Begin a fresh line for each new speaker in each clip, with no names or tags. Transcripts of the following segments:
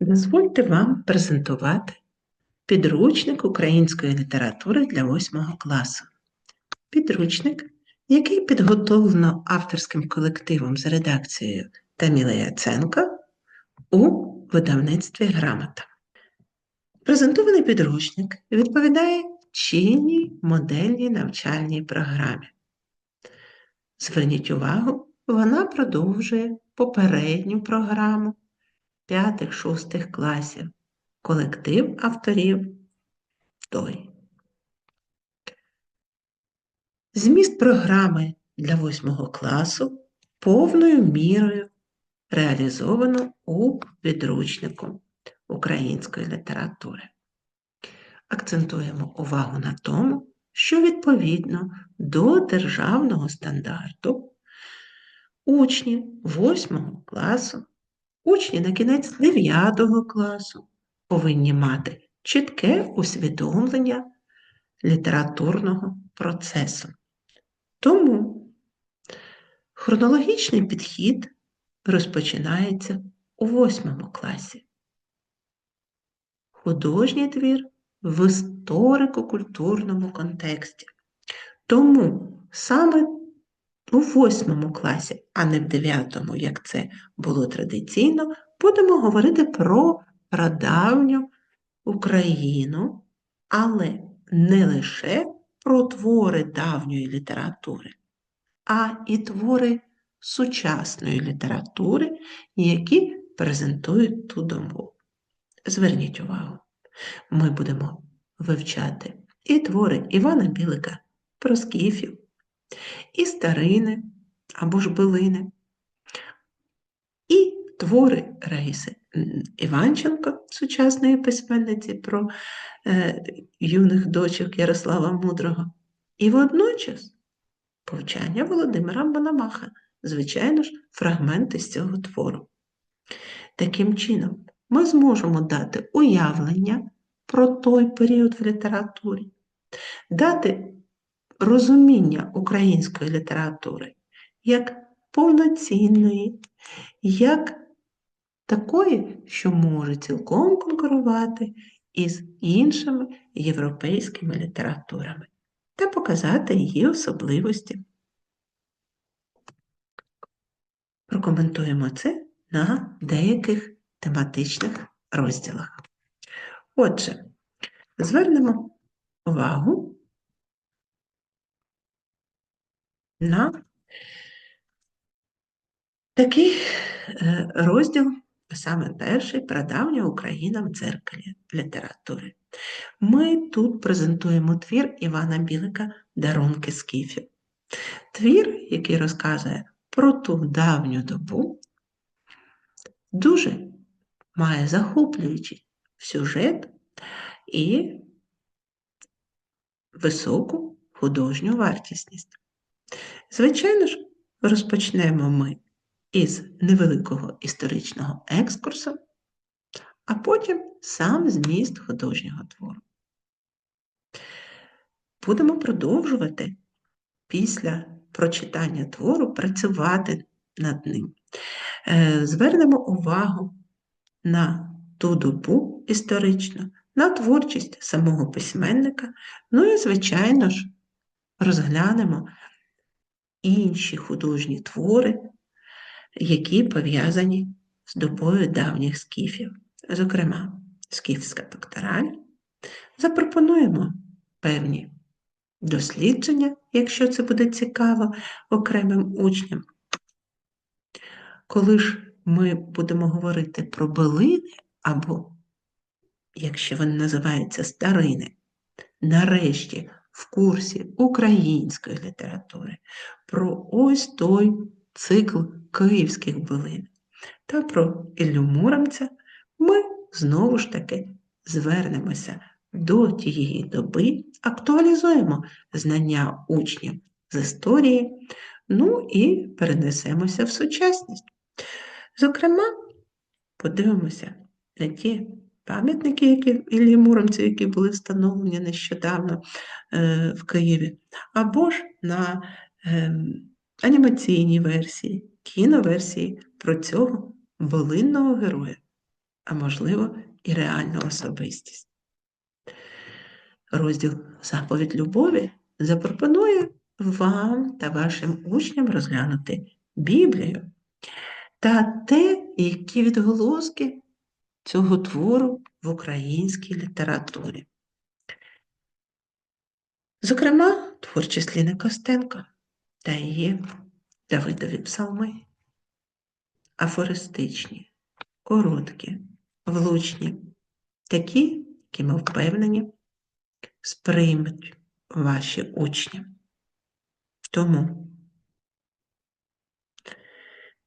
Дозвольте вам презентувати підручник української літератури для 8 класу. Підручник, який підготовлено авторським колективом з редакцією Таміла Яценка у видавництві Грамота. Презентований підручник відповідає чинній модельній навчальній програмі. Зверніть увагу, вона продовжує попередню програму 5-6 класів. Колектив авторів той. Зміст програми для 8 класу повною мірою реалізовано у підручнику української літератури. Акцентуємо увагу на тому, що відповідно до державного стандарту учні 8 класу Учні на кінець 9 класу повинні мати чітке усвідомлення літературного процесу. Тому хронологічний підхід розпочинається у 8 класі. Художній твір в історико-культурному контексті. Тому саме у восьмому класі, а не в дев'ятому, як це було традиційно, будемо говорити про прадавню Україну, але не лише про твори давньої літератури, а і твори сучасної літератури, які презентують ту домову. Зверніть увагу, ми будемо вивчати і твори Івана Білика про скіфів, і старини або ж билини, і твори Раїси. Іванченко, сучасної письменниці про е, юних дочок Ярослава Мудрого, і водночас повчання Володимира Мономаха, звичайно ж, фрагменти з цього твору. Таким чином, ми зможемо дати уявлення про той період в літературі, дати розуміння української літератури як повноцінної, як такої, що може цілком конкурувати із іншими європейськими літературами та показати її особливості. Прокоментуємо це на деяких тематичних розділах. Отже, звернемо увагу на такий е, розділ, саме перший прадавня Україна в дзеркалі літератури. Ми тут презентуємо твір Івана Білика Дарунки Скіфів. Твір, який розказує про ту давню добу, дуже має захоплюючий сюжет і високу художню вартісність. Звичайно ж, розпочнемо ми із невеликого історичного екскурсу, а потім сам зміст художнього твору. Будемо продовжувати після прочитання твору працювати над ним. Е, звернемо увагу на ту добу історичну, на творчість самого письменника, ну і, звичайно ж, розглянемо інші художні твори, які пов'язані з добою давніх скіфів, зокрема, скіфська пектораль. Запропонуємо певні дослідження, якщо це буде цікаво окремим учням. Коли ж ми будемо говорити про билини, або, якщо вони називаються старини, нарешті в курсі української літератури про ось той цикл київських билин та про Іллю Муромця, ми знову ж таки звернемося до тієї доби, актуалізуємо знання учнів з історії, ну і перенесемося в сучасність. Зокрема, подивимося на ті пам'ятники, які Іллі Муромцю, які були встановлені нещодавно е, в Києві, або ж на е, анімаційній версії, кіноверсії про цього волинного героя. а можливо, і реальну особистість. Розділ Заповідь любові запропонує вам та вашим учням розглянути Біблію та те, які відголоски цього твору в українській літературі. Зокрема, творчість Ліни Костенко та її Давидові псалми, афористичні, короткі, влучні, такі, які ми впевнені, сприймуть ваші учні. Тому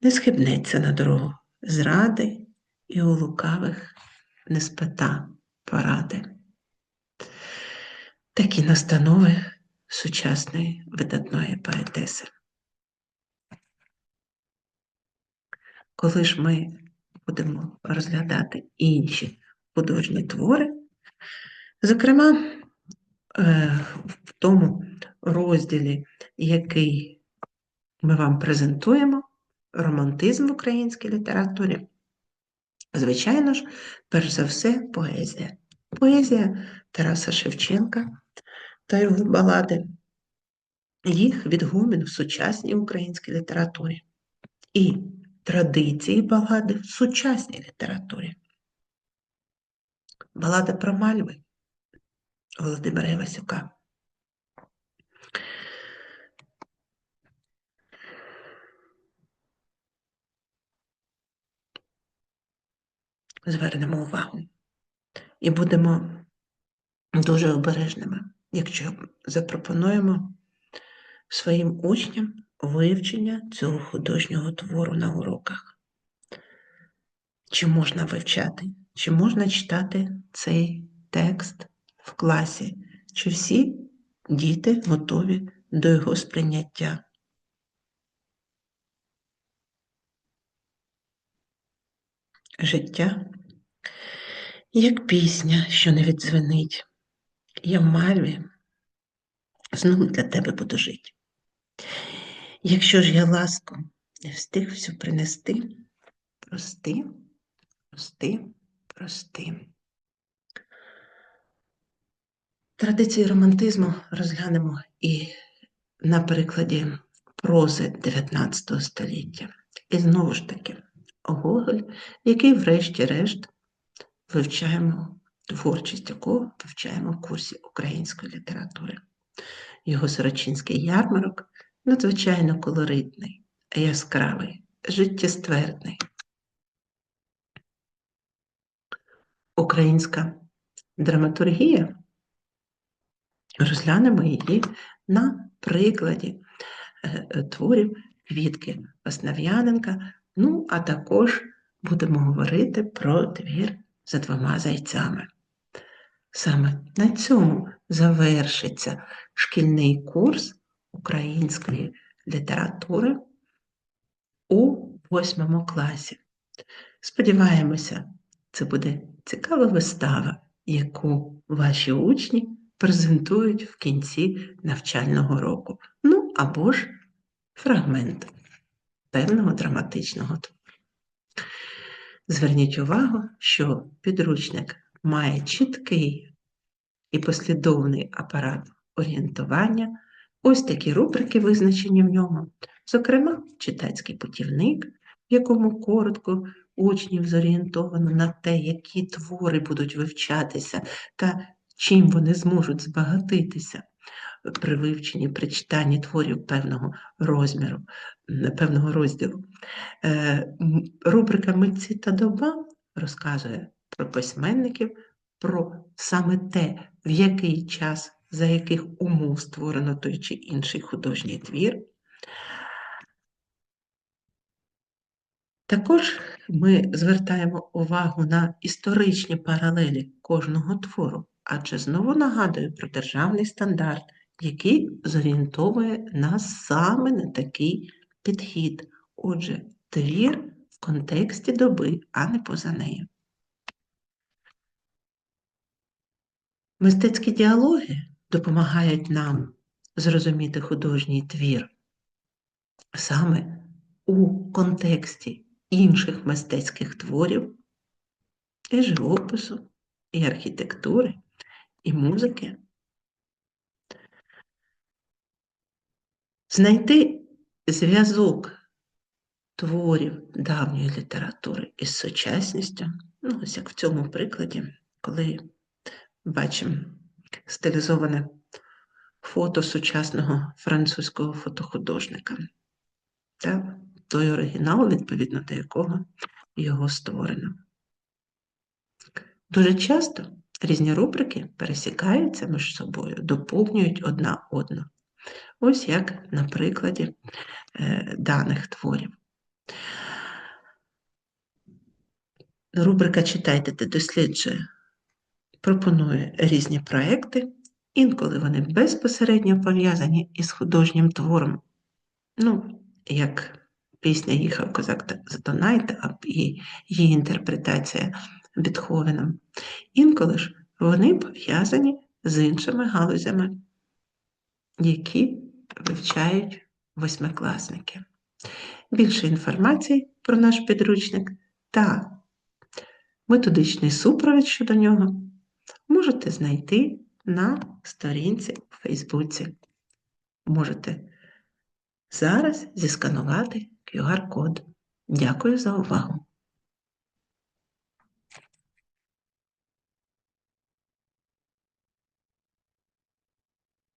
не схибнеться на дорогу зради і у лукавих не спита поради. Такі настанови сучасної видатної поетеси. Коли ж ми будемо розглядати інші художні твори, зокрема, е, в тому розділі, який ми вам презентуємо, романтизм в українській літературі, звичайно ж, перш за все, поезія. Поезія Тараса Шевченка та його балади, їх відгомін в сучасній українській літературі і традиції балади в сучасній літературі. Балада про мальви Володимира Івасюка. Звернемо увагу і будемо дуже обережними, якщо запропонуємо своїм учням вивчення цього художнього твору на уроках. Чи можна вивчати, чи можна читати цей текст в класі, чи всі діти готові до його сприйняття? Життя як пісня, що не відзвенить. Я в мальві знову для тебе буду жити. Якщо ж я ласку не встиг всю принести, прости, прости, прости. Традиції романтизму розглянемо і на прикладі прози 19 століття. І знову ж таки, Гоголь, який, врешті-решт, вивчаємо творчість якого вивчаємо в курсі української літератури. Його Сорочинський ярмарок надзвичайно колоритний, яскравий, життєствердний. Українська драматургія. Розглянемо її на прикладі е, е, творів Квітки Основ'яненка, ну, а також будемо говорити про твір за двома зайцями. Саме на цьому завершиться шкільний курс української літератури у восьмому класі. Сподіваємося, це буде цікава вистава, яку ваші учні презентують в кінці навчального року. Ну або ж фрагмент певного драматичного твору. Зверніть увагу, що підручник має чіткий і послідовний апарат орієнтування, ось такі рубрики визначені в ньому, зокрема, читацький путівник, в якому коротко учнів зорієнтовано на те, які твори будуть вивчатися та чим вони зможуть збагатитися при вивченні, при читанні творів певного розміру, певного розділу. Е, рубрика Митці та доба розказує про письменників, про саме те, в який час, за яких умов створено той чи інший художній твір. Також ми звертаємо увагу на історичні паралелі кожного твору, адже знову нагадую про державний стандарт, який зорієнтовує нас саме на такий підхід. Отже, твір в контексті доби, а не поза нею. Мистецькі діалоги допомагають нам зрозуміти художній твір саме у контексті інших мистецьких творів, і живопису, і архітектури, і музики. Знайти зв'язок творів давньої літератури із сучасністю, ну, ось як в цьому прикладі, коли бачимо стилізоване фото сучасного французького фотохудожника. Та той оригінал, відповідно до якого його створено. Дуже часто різні рубрики пересікаються між собою, доповнюють одна одну. Ось як на прикладі е, даних творів. Рубрика Читайте та досліджує пропонує різні проекти, інколи вони безпосередньо пов'язані із художнім твором. Ну, як пісня Їхав козак за Донайта і її інтерпретація Бетховеном. Інколи ж вони пов'язані з іншими галузями, які вивчають восьмикласники. Більше інформації про наш підручник та методичний супровід щодо нього можете знайти на сторінці у Фейсбуці. Можете зараз зісканувати QR-код. Дякую за увагу!